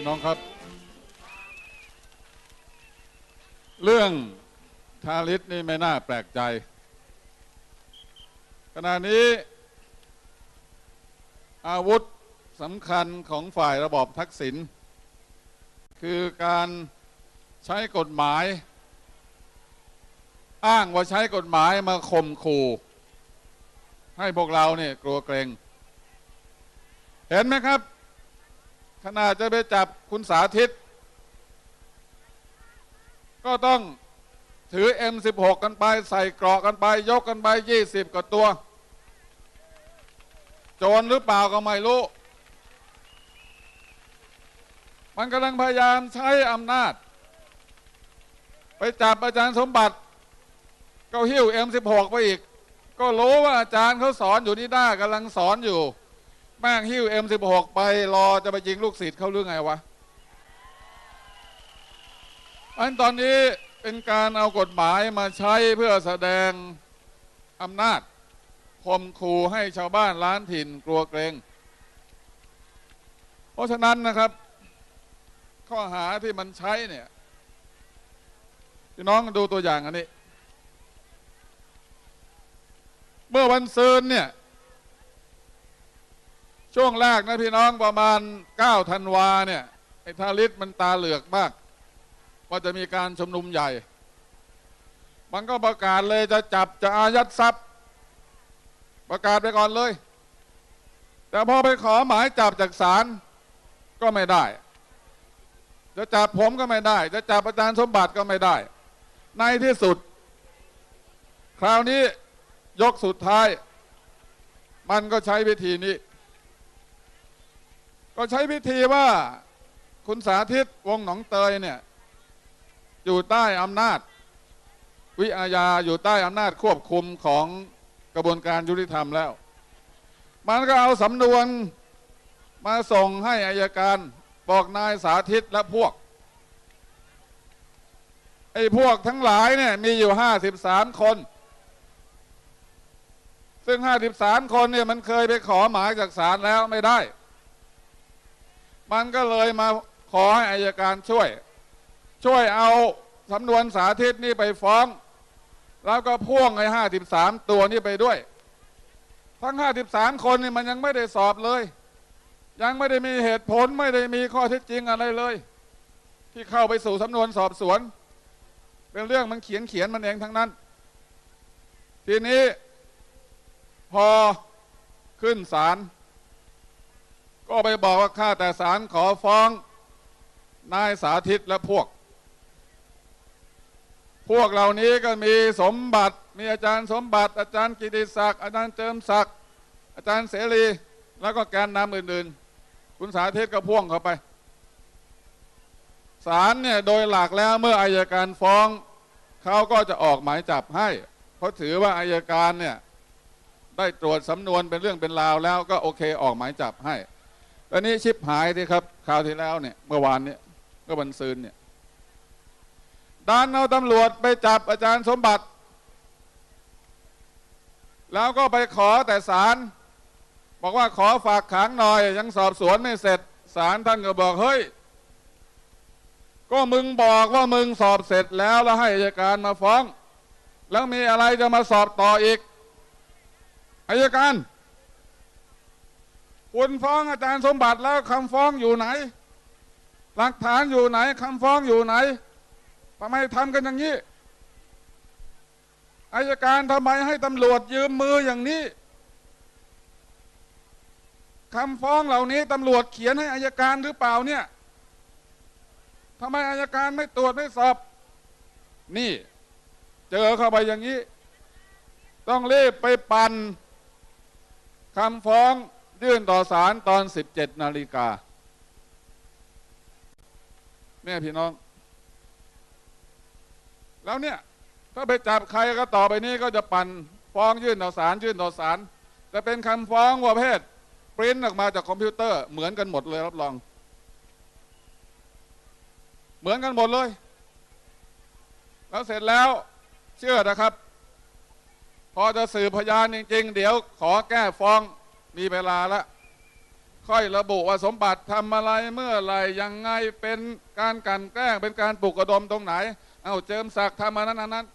พี่น้องครับ เรื่องทาริสนี่ไม่น่าแปลกใจ ขณะนี้ อาวุธสำคัญของฝ่ายระบอบทักษิณคือการใช้กฎหมาย อ้างว่าใช้กฎหมายมาข่มขู่ ให้พวกเราเนี่ยกลัวเกรง เห็นไหมครับ ขนาดจะไปจับคุณสาธิต ก็ต้องถือ M16 กันไป ใส่เกราะกันไป ยกกันไป 20 กว่าตัว โจรหรือเปล่าก็ไม่รู้ มันกำลังพยายามใช้อำนาจ ไปจับอาจารย์สมบัติ ก็หิ้ว M16 ไปอีก ก็รู้ว่าอาจารย์เขาสอนอยู่นี่ได้กำลังสอนอยู่ แม่งหิ้ว M16 ไปรอจะไปยิงลูกศิษย์เขาหรือไงวะอันตอนนี้เป็นการเอากฎหมายมาใช้เพื่อแสดงอำนาจข่มขู่ให้ชาวบ้านล้านถิ่นกลัวเกรง เพราะฉะนั้นนะครับ ข้อหาที่มันใช้เนี่ยพี่น้องดูตัวอย่างอันนี้ เมื่อวันซืนเนี่ย ช่วงแรกนะพี่น้องประมาณ9ธันวาเนี่ยไอ้ทาริสมันตาเหลือกมาก ว่าจะมีการชุมนุมใหญ่ มันก็ประกาศเลยจะจับจะอายัดทรัพย์ ประกาศไปก่อนเลย แต่พอไปขอหมายจับจากศาลก็ไม่ได้ จะจับผมก็ไม่ได้ จะจับอาจารย์สมบัติก็ไม่ได้ ในที่สุด คราวนี้ยกสุดท้าย มันก็ใช้วิธีนี้ ก็ใช้วิธีว่าคุณสาธิตวงหนองเตยเนี่ย อยู่ใต้อำนาจ วิอาญาอยู่ใต้อำนาจควบคุมของกระบวนการยุติธรรมแล้ว มันก็เอาสำนวนมาส่งให้อายการบอกนายสาธิตและพวก ไอ้พวกทั้งหลายเนี่ยมีอยู่ห้าสิบสามคน ซึ่งห้าสิบสามคนเนี่ยมันเคยไปขอหมายจากศาลแล้วไม่ได้ มันก็เลยมาขอให้อายการช่วย ช่วยเอาสำนวนสาธิตนี่ไปฟ้อง แล้วก็พ่วงไอ้ห้าสิบสามตัวนี่ไปด้วย ทั้งห้าสิบสามคนนี่มันยังไม่ได้สอบเลย ยังไม่ได้มีเหตุผลไม่ได้มีข้อเท็จจริงอะไรเลย ที่เข้าไปสู่สำนวนสอบสวน เป็นเรื่องมันเขียนเขียนมันเองทั้งนั้น ทีนี้พอขึ้นศาล ก็ไปบอกว่าข้าแต่ศาลขอฟ้อง นายสาธิตและพวก พวกเหล่านี้ก็มีสมบัติ มีอาจารย์สมบัติ อาจารย์กิติศักดิ์อาจารย์เจิมศักดิ์อาจารย์เสรี แล้วก็แกนนำอื่นๆ คุณสาธิตก็พ่วงเข้าไปศาลเนี่ยโดยหลักแล้วเมื่ออายการฟ้องเขาก็จะออกหมายจับให้ เพราะถือว่าอายการเนี่ยได้ตรวจสำนวนเป็นเรื่องเป็นราวแล้วก็โอเคออกหมายจับให้ อนนี้ชิปหายที่ครับคราวที่แล้วเนี่ยเมื่อวานเนี่ยเมื่อวันซืนเนี่ยด้านเอาตำรวจไปจับอาจารย์สมบัติ แล้วก็ไปขอแต่ศาลบอกว่าขอฝากขังหน่อยยังสอบสวนไม่เสร็จศาลท่านก็บอกเฮ้ย ก็มึงบอกว่ามึงสอบเสร็จแล้วแล้วให้อัยการมาฟ้อง แล้วมีอะไรจะมาสอบต่ออีกอัยการ คุณฟ้องอาจารย์สมบัติแล้วคำฟ้องอยู่ไหน หลักฐานอยู่ไหนคำฟ้องอยู่ไหนทำไมทำกันอย่างนี้อายการทำไมให้ตำรวจยืมมืออย่างนี้คำฟ้องเหล่านี้ตำรวจเขียนให้อายการหรือเปล่าเนี่ยทำไมอายการไม่ตรวจไม่สอบ นี่ เจอเข้าไปอย่างนี้ ต้องรีบไปปั่นคำฟ้อง ยื่นต่อศาลตอน 17 นาฬิกา แม่พี่น้อง แล้วเนี่ย ถ้าไปจับใครก็ต่อไปนี้ก็จะปั่นฟ้องยื่นต่อศาลยื่นต่อศาลแต่เป็นคำฟ้องประเภทปริ้นออกมาจากคอมพิวเตอร์เหมือนกันหมดเลยรับรอง เหมือนกันหมดเลย แล้วเสร็จแล้วเชื่อนะครับ พอจะสืบพยานจริง ๆ เดี๋ยวขอแก้ฟ้อง มีเวลาละ ค่อยระบุว่าสมบัติทำอะไรเมื่อไรยังไงเป็นการกันแกล้งเป็นการปลุกระดมตรงไหน เอาเจิมศักดิ์ทำอันนั้นอันนั้น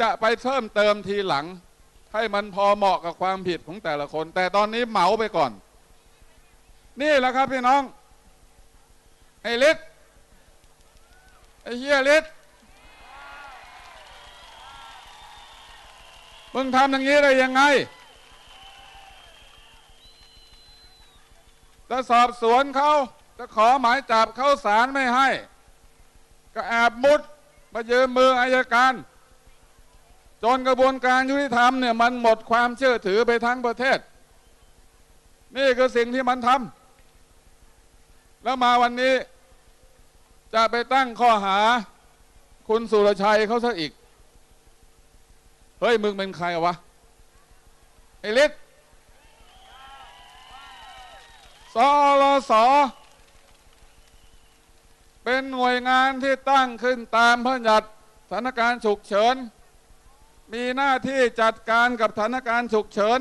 จะไปเพิ่มเติมทีหลัง ให้มันพอเหมาะกับความผิดของแต่ละคน แต่ตอนนี้เหมาไปก่อน นี่แหละครับพี่น้องไอ้ฤทธิ์ไอ้เฮียฤทธิ์มึงทำอย่างนี้ได้ยังไง จะสอบสวนเขาจะขอหมายจับเข้าสารไม่ให้ ก็แอบมุดมายืมมืออายการ จนกระบวนการยุติธรรมเนี่ยมันหมดความเชื่อถือไปทั้งประเทศ นี่คือสิ่งที่มันทำแล้วมาวันนี้จะไปตั้งข้อหาคุณสุรชัยเขาซะอีก เฮ้ย มึงเป็นใครวะ ไอ้ฤทธิ สอรสเป็นหน่วยงานที่ตั้งขึ้นตามพระญัติสถานการณ์ฉุกเฉิน มีหน้าที่จัดการกับสถานการณ์ฉุกเฉิน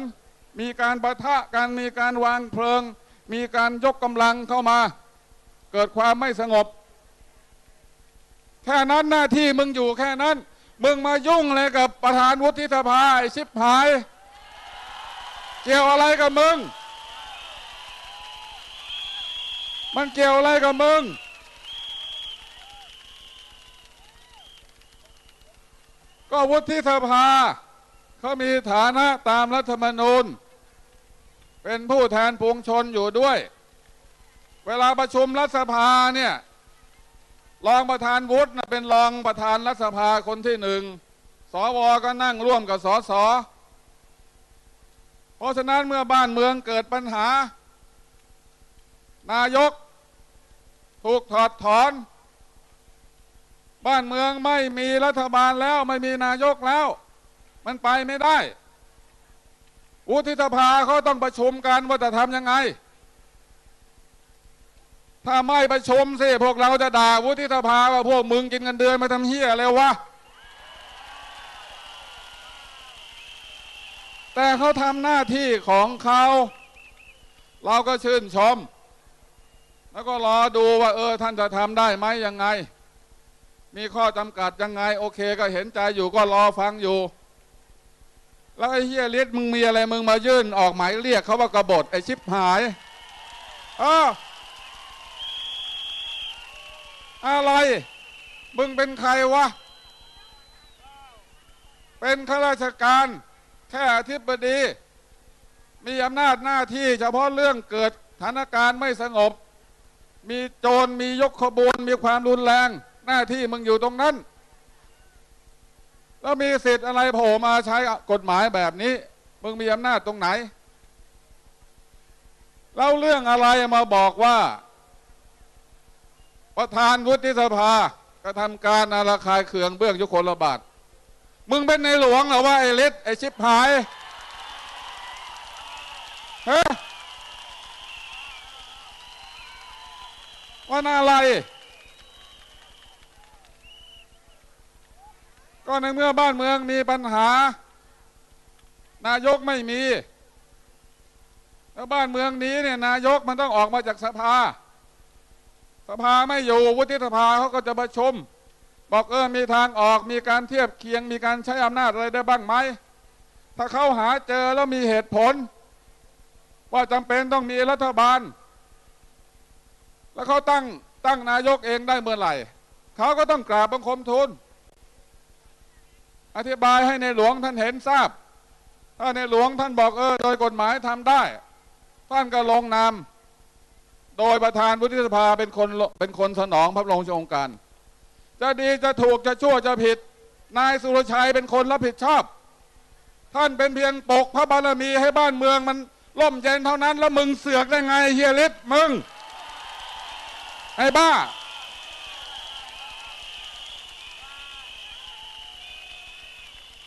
มีการประทะกันมีการวางเพลิง มีการยกกำลังเข้ามา เกิดความไม่สงบ แค่นั้นหน้าที่มึงอยู่แค่นั้น มึงมายุ่งอะไรกับประธานวุฒิสภาไอชิบหาย เกี่ยวอะไรกับมึง มันเกี่ยวอะไรกับมึง ก็วุฒิสภาเขามีฐานะตามรัฐธรรมนูญ เป็นผู้แทนปวงชนอยู่ด้วย เวลาประชุมรัฐสภาเนี่ยรองประธานวุฒินะเป็นรองประธานรัฐสภาคนที่หนึ่งสวก็นั่งร่วมกับสสเพราะฉะนั้นเมื่อบ้านเมืองเกิดปัญหา นายก ถูกถอดถอน บ้านเมืองไม่มีรัฐบาลแล้วไม่มีนายกแล้ว มันไปไม่ได้วุฒิสภาเขาต้องประชุมกันว่าจะทำยังไง ถ้าไม่ประชุมสิพวกเราจะด่าวุฒิสภาว่าพวกมึงกินเงินเดือนมาทำเฮียอะไรวะแต่เขาทำหน้าที่ของเขา เราก็ชื่นชม แล้วก็รอดูว่า เออ ท่านจะทำได้ไหมยังไง มีข้อจำกัดยังไง โอเคก็เห็นใจอยู่ก็รอฟังอยู่ แล้วไอ้เฮียลิศมึงมีอะไรมึงมายื่นออกหมายเรียกเขาว่ากบฏไอ้ชิบหายเอออะไร มึงเป็นใครวะ เป็นข้าราชการ แค่อธิบดี มีอำนาจหน้าที่เฉพาะเรื่องเกิดสถานการณ์ไม่สงบ มีโจรมียกขบวนมีความรุนแรง หน้าที่มึงอยู่ตรงนั้น แล้วมีสิทธิ์อะไรโผล่มาใช้กฎหมายแบบนี้ มึงมีอำนาจตรงไหนแล้วเรื่องอะไรมาบอกว่า ประธานวุฒิสภากระทำการอาราคายเคืองเบื้องยุคนระบาดมึงเป็นในหลวงเหรอว่าไอ้เล็ดไอ้ชิบหายฮะ ว่าอะไร ก็ในเมื่อบ้านเมืองมีปัญหา นายกไม่มีแล้วบ้านเมืองนี้เนี่ยนายกมันต้องออกมาจากสภา สภาไม่อยู่วุฒิสภาเขาก็จะประชุม บอกเออมีทางออกมีการเทียบเคียงมีการใช้อำนาจอะไรได้บ้างไหมถ้าเขาหาเจอแล้วมีเหตุผล ว่าจำเป็นต้องมีรัฐบาล แล้วเขาตั้งตั้งนายกเองได้เมื่อไหร่ เขาก็ต้องกราบบังคมทูลอธิบายให้ในหลวงท่านเห็นทราบ ถ้าในหลวงท่านบอกเออ โดยกฎหมายทำได้ ท่านก็ลงนามโดยประธานวุฒิสภาเป็นคนเป็นคนสนองพระบรมราชโองการ จะดีจะถูกจะชั่วจะผิด นายสุรชัยเป็นคนรับผิดชอบ ท่านเป็นเพียงปกพระบารมีให้บ้านเมืองมันล่มเย็นเท่านั้น แล้วมึงเสือกได้ไงเฮียฤทธิ์มึง ไอ้บ้า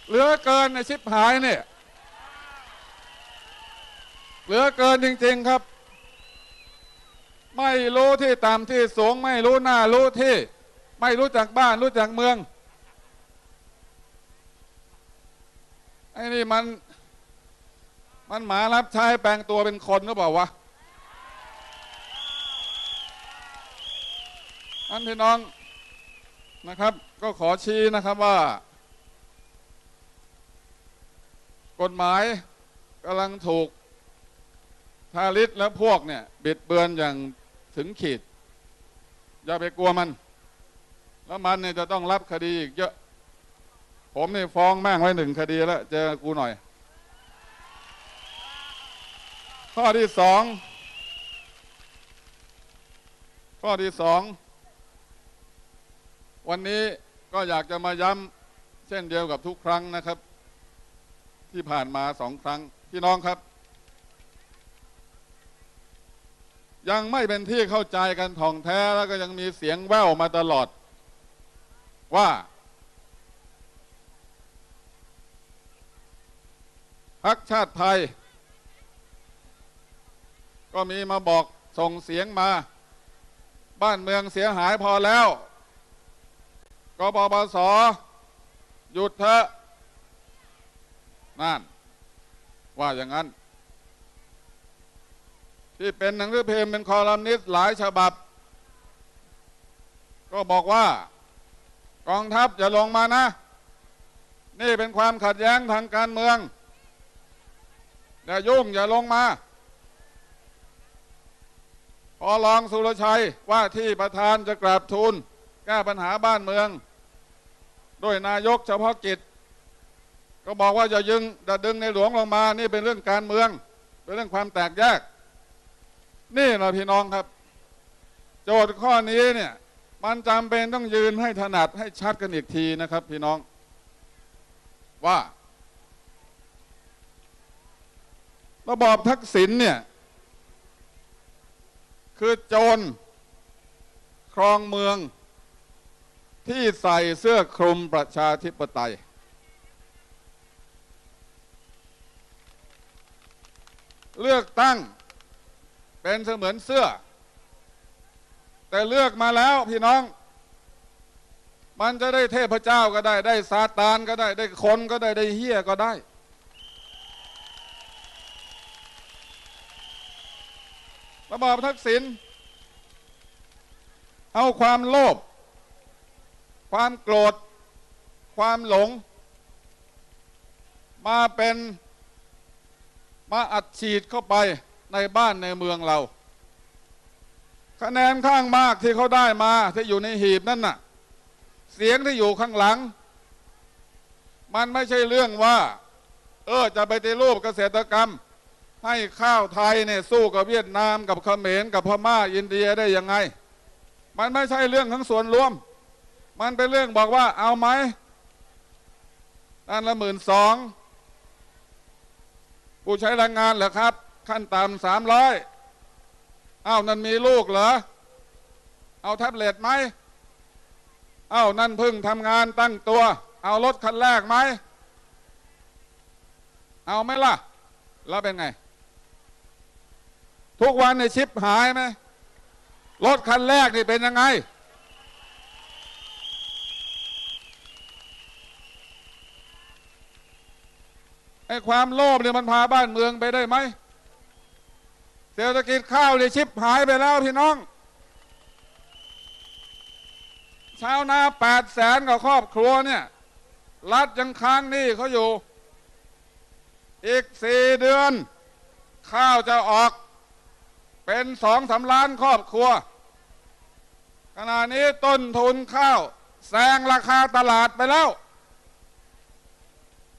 เหลือเกินในชิบหายเนี่ย เหลือเกินจริง ๆครับ ไม่รู้ที่ต่ำที่สูงไม่รู้หน้ารู้ที่ ไม่รู้จักบ้านรู้จักเมือง ไอ้นี่มัน มันหมารับใช้แปลงตัวเป็นคนหรือเปล่าวะ อันพี่น้องนะครับ ก็ขอชี้นะครับว่า กฎหมายกำลังถูกทาริสและพวกเนี่ย บิดเบือนอย่างถึงขีด อย่าไปกลัวมัน แล้วมันเนี่ยจะต้องรับคดีอีกเยอะ ผมนี่ฟ้องแม่งไว้หนึ่งคดีแล้ว เจอกูหน่อย ข้อที่สองข้อที่สอง วันนี้ก็อยากจะมาย้ำเช่นเดียวกับทุกครั้งนะครับ ที่ผ่านมาสองครั้งพี่น้องครับ ยังไม่เป็นที่เข้าใจกันท่องแท้แล้วก็ยังมีเสียงแว่วมาตลอด ว่า พักชาติไทย ก็มีมาบอกส่งเสียงมา บ้านเมืองเสียหายพอแล้ว กปปสหยุดเถอะนั่น ว่าอย่างนั้น ที่เป็นหนังสือพิมพ์เป็นคอลัมนิสต์หลายฉบับ ก็บอกว่า กองทัพอย่าลงมานะ นี่เป็นความขัดแย้งทางการเมืองอย่ายุ่งอย่าลงมาพอรองสุรชัยว่าที่ประธานจะกราบทูลแก้ปัญหาบ้านเมือง โดยนายกเฉพาะกิจ ก็บอกว่าอย่ายึงอย่าดึงในหลวงลงมานี่เป็นเรื่องการเมือง เป็นเรื่องความแตกแยก นี่นะพี่น้องครับ โจทย์ข้อนี้เนี่ยมันจำเป็นต้องยืนให้ถนัดให้ชัดกันอีกทีนะครับ พี่น้องว่า ระบอบทักษิณเนี่ย คือโจรครองเมือง ที่ใส่เสื้อคลุมประชาธิปไตย เลือกตั้งเป็นเสมือนเสื้อ แต่เลือกมาแล้วพี่น้อง มันจะได้เทพเจ้าก็ได้ ได้ซาตานก็ได้ ได้คนก็ได้ได้เฮี้ยก็ได้ระบอบทักษิณเอาความโลภ ความโกรธ ความหลง มาเป็นมาอัดฉีดเข้าไปในบ้านในเมืองเรา คะแนนข้างมากที่เขาได้มาที่อยู่ในหีบนั่นน่ะ เสียงที่อยู่ข้างหลัง มันไม่ใช่เรื่องว่า เออจะไปฏิรูปเกษตรกรรม ให้ข้าวไทยเนี่ยสู้กับเวียดนามกับเขมรกับพม่าอินเดียได้ยังไง มันไม่ใช่เรื่องทั้งส่วนรวม มันเป็นเรื่องบอกว่าเอาไหมด้านละหมื่นสองผู้ใช้แรงงานเหรอครับ ขั้นต่ำสามร้อยอ้าวนั่นมีลูกเหรอ เอาแท็บเล็ตไหมอ้าวนั่นพิ่งทำงานตั้งตัว เอารถคันแรกไหม เอาไหมล่ะ แล้วเป็นไง ทุกวันในชิปหายไหมรถคันแรกนี่เป็นยังไง ไอ้ความโลภเนี่ยมันพาบ้านเมืองไปได้ไหมเศรษฐกิจข้าวเนี่ยชิปหายไปแล้วพี่น้อง ชาวนาแปดแสนกับครอบครัวเนี่ย รัฐยังค้างหนี้เขาอยู่ อีกสี่เดือน ข้าวจะออกเป็นสองสาล้านครอบครัว ขณะนี้ต้นทุนข้าวแซงราคาตลาดไปแล้ว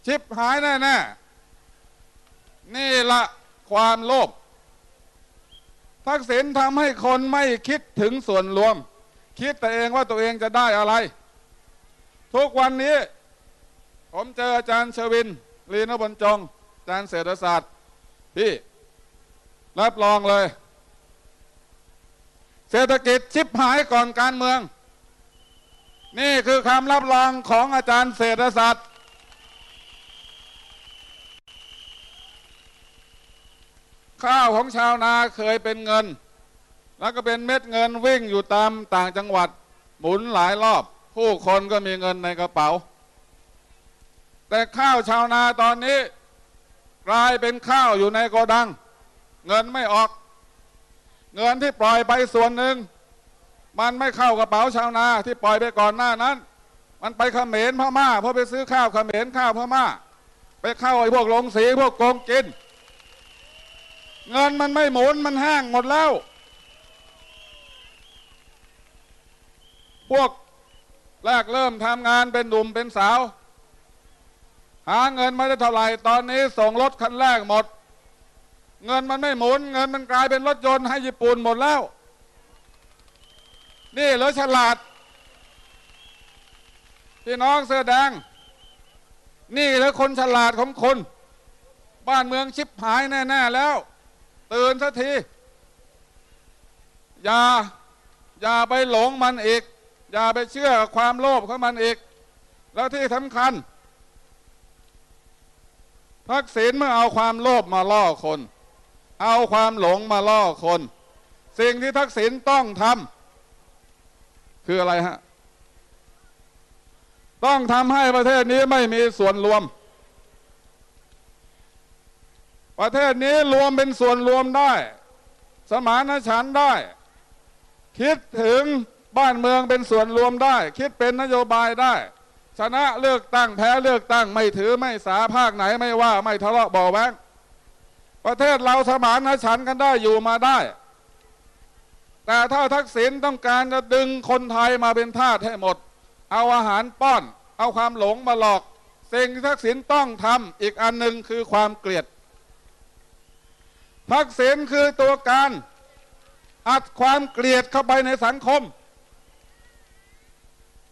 ชิปหายแน่ๆ นี่ละความโลภทักษิณทำให้คนไม่คิดถึงส่วนรวม คิดแต่เองว่าตัวเองจะได้อะไร ทุกวันนี้ ผมเจออาจารย์ชวิน ลีนบรรจง อาจารย์เศรษฐศาสตร์ พี่ รับรองเลย เศรษฐกิจชิบหายก่อนการเมือง นี่คือคำรับรองของอาจารย์เศรษฐศาสตร์ ข้าวของชาวนาเคยเป็นเงิน แล้วก็เป็นเม็ดเงินวิ่งอยู่ตามต่างจังหวัด หมุนหลายรอบ ผู้คนก็มีเงินในกระเป๋า แต่ข้าวชาวนาตอนนี้ กลายเป็นข้าวอยู่ในโกดัง เงินไม่ออก เงินที่ปล่อยไปส่วนหนึ่ง มันไม่เข้ากระเป๋าชาวนาที่ปล่อยไปก่อนหน้านั้น มันไปเขมรพม่าเพราะไปซื้อข้าวเขมรข้าวพม่า ไปเข้าไอ้พวกโรงสีพวกโกงกิน เงินมันไม่หมุนมันห้งหมดแล้ว พวกแรกเริ่มทำงานเป็นหนุ่มเป็นสาว หาเงินไม่ได้เท่าไหร่ตอนนี้ส่งรถคันแรกหมด เงินมันไม่หมุน เงินมันกลายเป็นรถยนต์ให้ญี่ปุ่นหมดแล้ว นี่เหรอฉลาดพี่น้องเสื้อแดง นี่เหรอคนฉลาดของคน บ้านเมืองชิบหายแน่ ๆ แล้ว ตื่นสักที อย่า อย่าไปหลงมันอีก อย่าไปเชื่อความโลภของมันอีก แล้วที่สำคัญ ทักษิณเมื่อเอาความโลภมาล่อคน เอาความหลงมาล่อคน สิ่งที่ทักษิณต้องทำคืออะไรฮะ ต้องทำให้ประเทศนี้ไม่มีส่วนรวม ประเทศนี้รวมเป็นส่วนรวมได้ สมานฉันท์ได้ คิดถึงบ้านเมืองเป็นส่วนรวมได้ คิดเป็นนโยบายได้ ชนะเลือกตั้งแพ้เลือกตั้งไม่ถือไม่สาภาคไหนไม่ว่าไม่ทะเลาะบาแว้งประเทศเราสมานฉันท์กันได้อยู่มาได้ แต่ถ้าทักษิณต้องการจะดึงคนไทยมาเป็นทาสให้หมด เอาอาหารป้อน เอาความหลงมาหลอกสิ่งที่ทักษิณต้องทำอีกอันหนึ่งคือความเกลียด ทักษิณคือตัวการ อัดความเกลียดเข้าไปในสังคม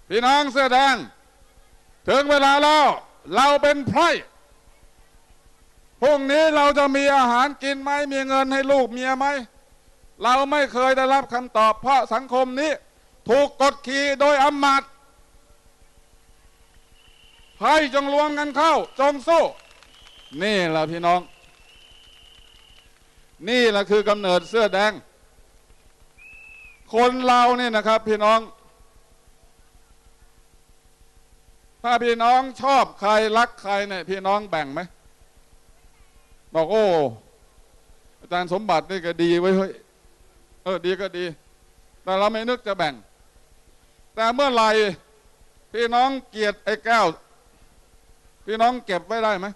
พี่น้องเสื้อแดง ถึงเวลาแล้วเราเป็นไพร่พรุ่งนี้เราจะมีอาหารกินไหมมีเงินให้ลูกเมียไหม เราไม่เคยได้รับคำตอบ เพราะสังคมนี้ ถูกกดขี่โดยอำมาตย์ให้จงรวมกันเข้า จงสู้ นี่แหละพี่น้อง นี่แหละคือกำเนิดเสื้อแดง คนเราเนี่ยนะครับพี่น้อง ถ้าพี่น้องชอบใครรักใครเนี่ยพี่น้องแบ่งไหมบอกโอ้อาจารย์สมบัตินี่ก็ดีไว้ยเฮ้ยเออดีก็ดี แต่เราไม่นึกจะแบ่ง แต่เมื่อไหร่พี่น้องเกลียดไอ้แก้ว พี่น้องเก็บไว้ได้ไหม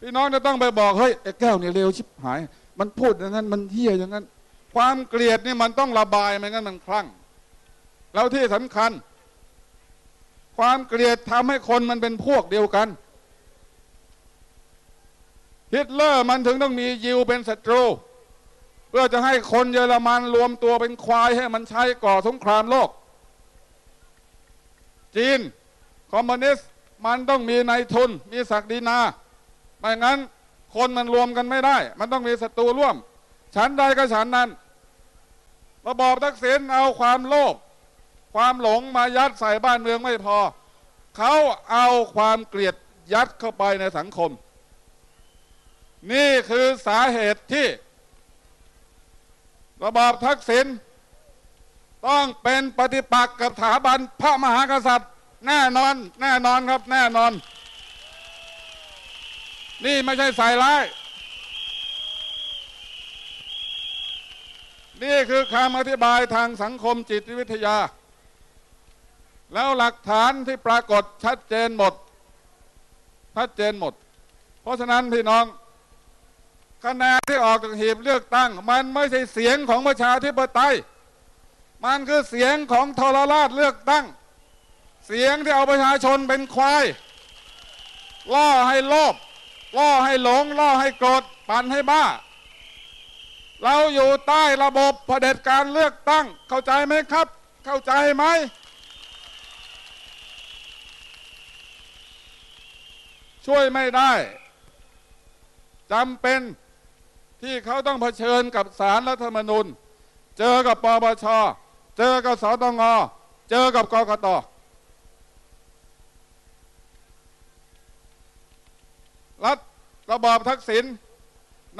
พี่น้องจะต้องไปบอกเฮ้ยไอ้แก้วเนี่ยเลวชิบหาย มันพูดอย่างนั้นมันเฮี้ยอย่างนั้น ความเกลียดนี่มันต้องระบายไม่งั้นมันคลั่ง แล้วที่สำคัญ ความเกลียดทำให้คนมันเป็นพวกเดียวกันฮิตเลอร์มันถึงต้องมียิวเป็นศัตรู เพื่อจะให้คนเยอรมันรวมตัวเป็นควายให้มันใช้ก่อสงครามโลก จีน คอมมิวนิสต์มันต้องมีนายทุนมีศักดินา ไม่งั้นคนมันรวมกันไม่ได้ มันต้องมีศัตรูร่วม ฉันใดก็ฉันนั้นระบอบทักษิณเอาความโลภความหลงมายัดใส่บ้านเมืองไม่พอ เขาเอาความเกลียดยัดเข้าไปในสังคม นี่คือสาเหตุที่ ระบอบทักษิณต้องเป็นปฏิปักษ์กับสถาบันพระมหากษัตริย์ แน่นอน แน่นอนครับ แน่นอน นี่ไม่ใช่ใส่ร้าย นี่คือคำอธิบายทางสังคมจิตวิทยา แล้วหลักฐานที่ปรากฏชัดเจนหมด ชัดเจนหมด เพราะฉะนั้นพี่น้องคะแนนที่ออกจากหีบเลือกตั้ง มันไม่ใช่เสียงของประชาธิปไตย มันคือเสียงของทรราชเลือกตั้ง เสียงที่เอาประชาชนเป็นควายล่อให้โลภ ล่อให้หลง ล่อให้โกรธปั่นให้บ้า เราอยู่ใต้ระบบะเผด็จการเลือกตั้ง เข้าใจไหมครับ เข้าใจไหมช่วยไม่ได้จำเป็นที่เขาต้องเผชิญกับสารรัฐธรรมนูญ เจอกับปปช เจอกับสตง เจอกับกกต รัฐ ระบอบทักษิณ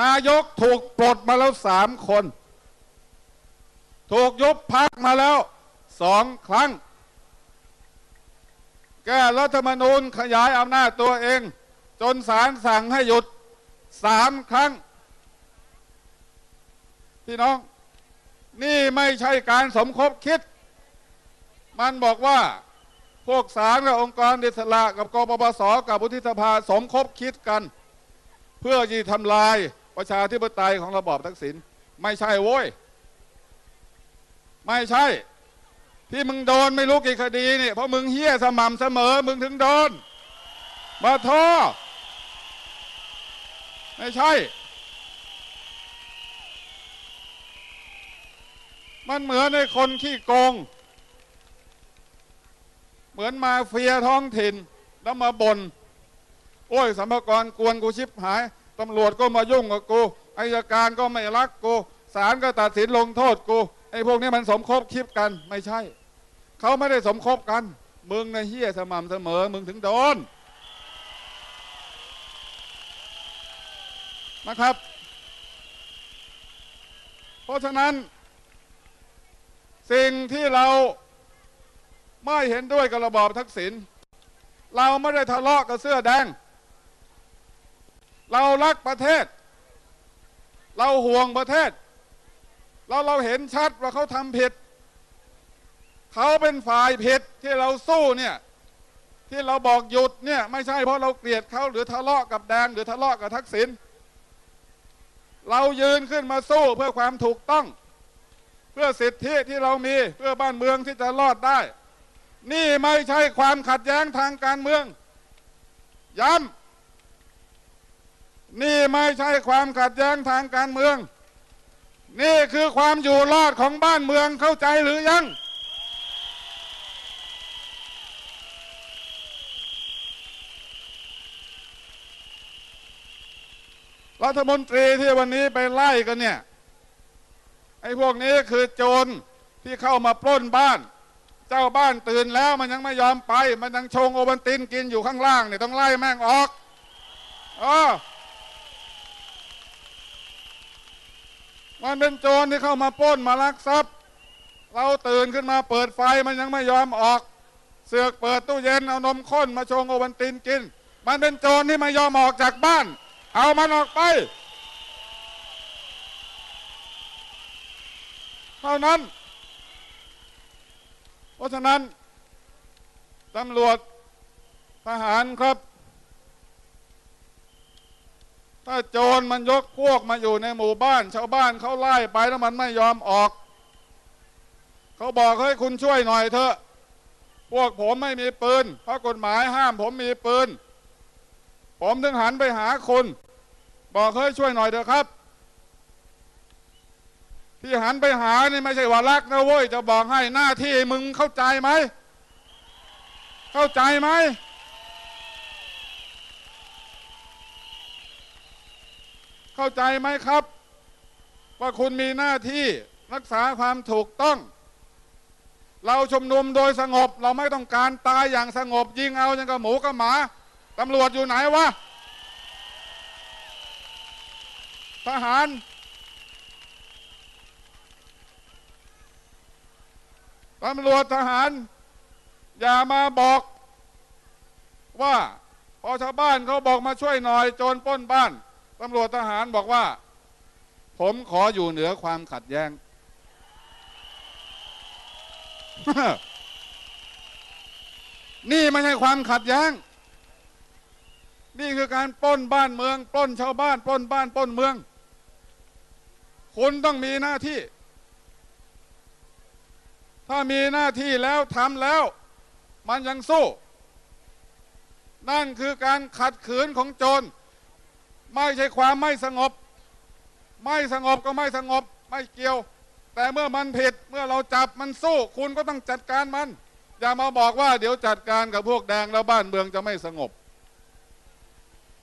นายกถูกปลดมาแล้วสามคน ถูกยุบพักมาแล้วสองครั้ง แก้รัฐธรรมนูญขยายอำนาจตัวเอง จนศาลสั่งให้หยุดสามครั้ง พี่น้อง นี่ไม่ใช่การสมคบคิด มันบอกว่าพวกศาลกับองค์กรอิสระกับกปปสกับวุฒิสภาสมคบคิดกัน เพื่อที่ทำลายประชาธิปไตยของระบอบทักษิณไม่ใช่โว้ย ไม่ใช่ ที่มึงโดนไม่รู้กี่คดีนี่เพราะมึงเฮี้ยสม่ำเสมอ มึงถึงโดน มาท่อไม่ใช่ มันเหมือนในคนขี้โกง เหมือนมาเฟียท้องถิ่นแล้วมาบน่น โอ้ยสัมภากรกวนกูชิบหายตำรวจก็มายุ่งกับกูอายการก็ไม่รักกูศาลก็ตัดสินลงโทษกูไอ้พวกนี้มันสมคบคิดกันไม่ใช่ เขาไม่ได้สมคบกัน มึงในเฮียสม่ำเสมอ มึงถึงโดนนะครับ เพราะฉะนั้น สิ่งที่เราไม่เห็นด้วยกับระบอบทักษิณเราไม่ได้ทะเลาะกับเสื้อแดง เรารักประเทศ เราห่วงประเทศ เราเราเห็นชัดว่าเขาทำผิด เขาเป็นฝ่ายผิดที่เราสู้เนี่ยที่เราบอกหยุดเนี่ยไม่ใช่เพราะเราเกลียดเขาหรือทะเลาะกับแดงหรือทะเลาะกับทักษิณเรายืนขึ้นมาสู้เพื่อความถูกต้อง เพื่อสิทธิที่เรามีเพื่อบ้านเมืองที่จะรอดได้ นี่ไม่ใช่ความขัดแย้งทางการเมือง ย้ำ นี่ไม่ใช่ความขัดแย้งทางการเมือง นี่คือความอยู่รอดของบ้านเมืองเข้าใจหรือยัง รัฐมนตรีที่วันนี้ไปไล่กันเนี่ย ไอ้พวกนี้คือโจรที่เข้ามาปล้นบ้าน เจ้าบ้านตื่นแล้วมันยังไม่ยอมไป มันยังชงโอบันตินกินอยู่ข้างล่างเนี่ยต้องไล่แม่งออกเออ มันเป็นโจรที่เข้ามาป้นมาลักทรัพย์ เราตื่นขึ้นมาเปิดไฟมันยังไม่ยอมออก เสือกเปิดตู้เย็นเอานมข้นมาชงโอบันตินกิน มันเป็นโจรที่ไม่ยอมออกจากบ้าน เอามันออกไป เท่านั้น เพราะฉะนั้นตำรวจทหารครับ ถ้าโจรมันยกพวกมาอยู่ในหมู่บ้าน ชาวบ้านเขาไล่ไปแล้วมันไม่ยอมออก เขาบอกให้คุณช่วยหน่อยเถอะ พวกผมไม่มีปืน เพราะกฎหมายห้ามผมมีปืน ผมถึงหันไปหาคุณ บอกเฮ้ช่วยหน่อยเถอะครับ ที่หันไปหานี่ไม่ใช่ว่ารักนะเว้ย จะบอกให้หน้าที่มึงเข้าใจไหม เข้าใจไหม เข้าใจไหมครับ ว่าคุณมีหน้าที่รักษาความถูกต้อง เราชุมนุมโดยสงบ เราไม่ต้องการตายอย่างสงบ ยิงเอาอย่างกับหมูกับหมาตำรวจอยู่ไหนวะทหารตำรวจทหาร อย่ามาบอกว่าพอชาวบ้านเขาบอกมาช่วยหน่อย โจรป้นบ้าน ตำรวจทหารบอกว่า ผมขออยู่เหนือความขัดแย้ง นี่ไม่ใช่ความขัดแย้ง นี่คือการปล้นบ้านเมือง ปล้นชาวบ้าน ปล้นบ้าน ปล้นเมือง คุณต้องมีหน้าที่ ถ้ามีหน้าที่แล้วทำแล้ว มันยังสู้ นั่นคือการขัดขืนของโจร ไม่ใช่ความไม่สงบ ไม่สงบก็ไม่สงบ ไม่เกี่ยว แต่เมื่อมันผิดเมื่อเราจับมันสู้ คุณก็ต้องจัดการมัน อย่ามาบอกว่าเดี๋ยวจัดการกับพวกแดงแล้วบ้านเมืองจะไม่สงบ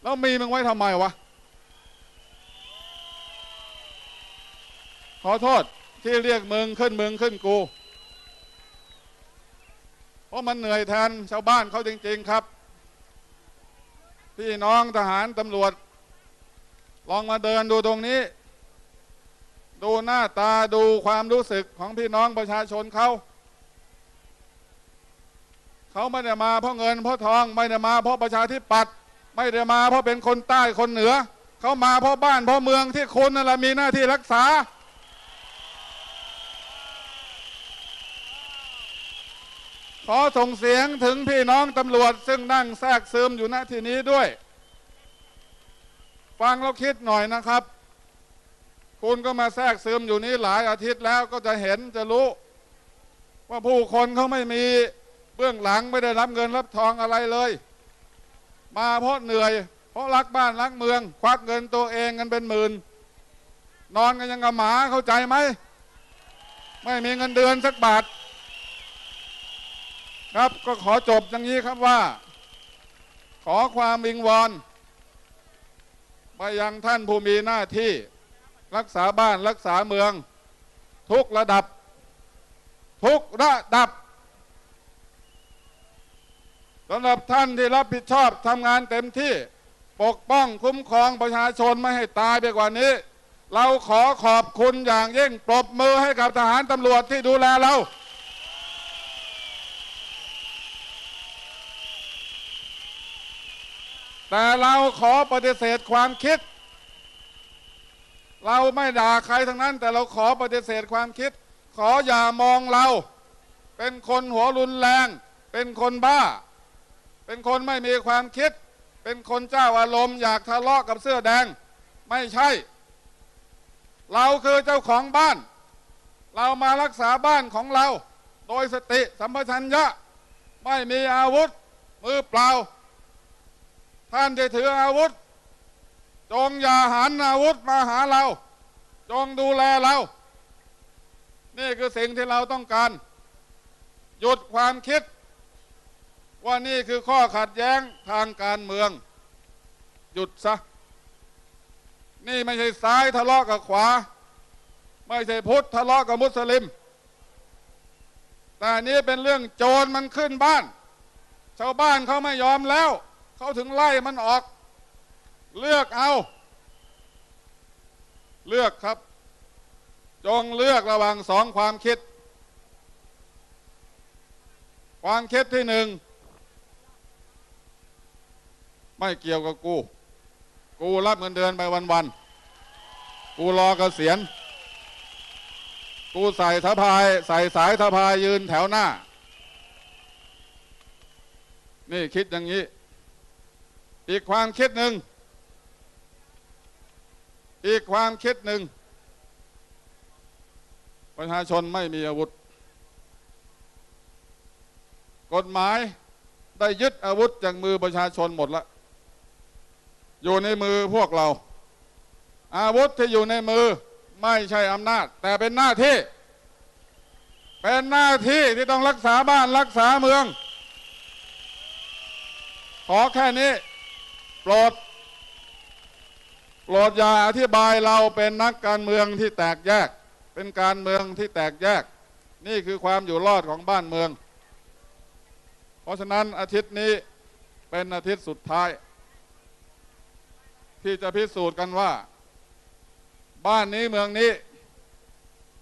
แล้วมีมึงไว้ทำไมวะ ขอโทษที่เรียกมึงขึ้นมึงขึ้นกู เพราะมันเหนื่อยแทนชาวบ้านเขาจริง ๆครับ พี่น้องทหารตำรวจ ลองมาเดินดูตรงนี้ ดูหน้าตาดูความรู้สึกของพี่น้องประชาชนเขาเขาไม่ได้มาเพราะเงินเพราะทองไม่ได้มาเพราะประชาธิปัตย์ไม่ได้มาเพราะเป็นคนใต้คนเหนือ เขามาเพราะบ้านเพราะเมืองที่คุณนั่นแหละมีหน้าที่รักษา ขอส่งเสียงถึงพี่น้องตำรวจซึ่งนั่งแทรกซึมอยู่นาที่นี้ด้วย ฟังแล้วคิดหน่อยนะครับ คุณก็มาแทรกซึมอยู่นี้หลายอาทิตย์แล้วก็จะเห็นจะรู้ ว่าผู้คนเขาไม่มีเบื้องหลังไม่ได้รับเงินรับทองอะไรเลย มาเพราะเหนื่อย เพราะรักบ้านรักเมือง ควักเงินตัวเองกันเป็นหมื่น นอนกันยังกับหมาเข้าใจไหม ไม่มีเงินเดือนสักบาท ครับก็ขอจบอย่างนี้ครับว่า ขอความวิงวอน ไปยังท่านผู้มีหน้าที่รักษาบ้านรักษาเมือง ทุกระดับ ทุกระดับสำหรับท่านที่รับผิดชอบทำงานเต็มที่ปกป้องคุ้มครองประชาชนไม่ให้ตายไปกว่านี้ เราขอขอบคุณอย่างยิ่งปรบมือให้กับทหารตำรวจที่ดูแลเรา แต่เราขอปฏิเสธความคิด เราไม่ด่าใครทั้งนั้น แต่เราขอปฏิเสธความคิด ขออย่ามองเรา เป็นคนหัวรุนแรง เป็นคนบ้า เป็นคนไม่มีความคิด เป็นคนเจ้าอารมณ์อยากทะเลาะกับเสื้อแดง ไม่ใช่ เราคือเจ้าของบ้าน เรามารักษาบ้านของเรา โดยสติสัมปชัญญะไม่มีอาวุธ มือเปล่า ท่านที่ถืออาวุธ จงอย่าหันอาวุธมาหาเรา จงดูแลเรา นี่คือสิ่งที่เราต้องการ หยุดความคิด ว่านี่คือข้อขัดแย้งทางการเมือง หยุดซะ นี่ไม่ใช่ซ้ายทะเลาะกับขวา ไม่ใช่พุทธทะเลาะกับมุสลิม แต่นี่เป็นเรื่องโจรมันขึ้นบ้าน ชาวบ้านเขาไม่ยอมแล้ว เขาถึงไล่มันออก เลือกเอา เลือกครับ จงเลือกระหว่างสองความคิด ความคิดที่หนึ่ง ไม่เกี่ยวกับกู กูรับเงินเดือนไปวันๆ กูรอกเกษียณกูใส่สะพาย ใส่สายสะพายยืนแถวหน้า นี่คิดอย่างนี้ อีกความคิดหนึ่ง อีกความคิดหนึ่ง ประชาชนไม่มีอาวุธ กฎหมายได้ยึดอาวุธจากมือประชาชนหมดละ อยู่ในมือพวกเรา อาวุธที่อยู่ในมือไม่ใช่อำนาจ แต่เป็นหน้าที่ เป็นหน้าที่ที่ต้องรักษาบ้านรักษาเมือง ขอแค่นี้ โปรดโปรดอย่าอธิบายเราเป็นนักการเมืองที่แตกแยก เป็นการเมืองที่แตกแยก นี่คือความอยู่รอดของบ้านเมือง เพราะฉะนั้นอาทิตย์นี้เป็นอาทิตย์สุดท้าย ที่จะพิสูจน์กันว่า บ้านนี้เมืองนี้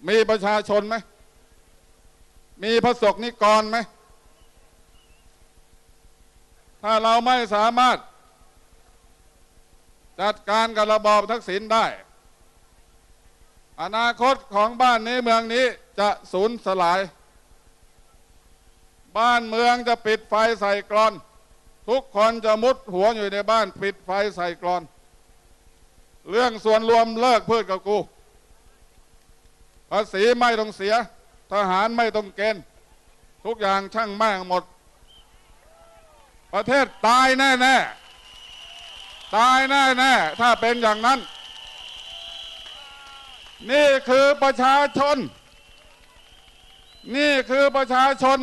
มีประชาชนไหมมีพระสกนิกรไหมถ้าเราไม่สามารถ จัดการกับระบอบทักษิณได้ อนาคตของบ้านนี้เมืองนี้จะสูญสลาย บ้านเมืองจะปิดไฟใส่กรอน ทุกคนจะมุดหัวอยู่ในบ้านปิดไฟใส่กรอน เรื่องส่วนรวมเลิกพูดกับกูภาษีไม่ต้องเสีย ทหารไม่ต้องเกณฑ์ทุกอย่างช่างแม่งหมด ประเทศตายแน่ ๆ ตายแน่ๆถ้าเป็นอย่างนั้น นี่คือประชาชน นี่คือประชาชน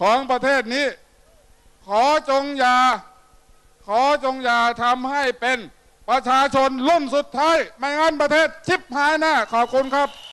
ของประเทศนี้ ขอจงอย่า ขอจงอย่าทำให้เป็นประชาชนรุ่นสุดท้าย ไม่งั้นประเทศชิบหายแน่ขอบคุณครับ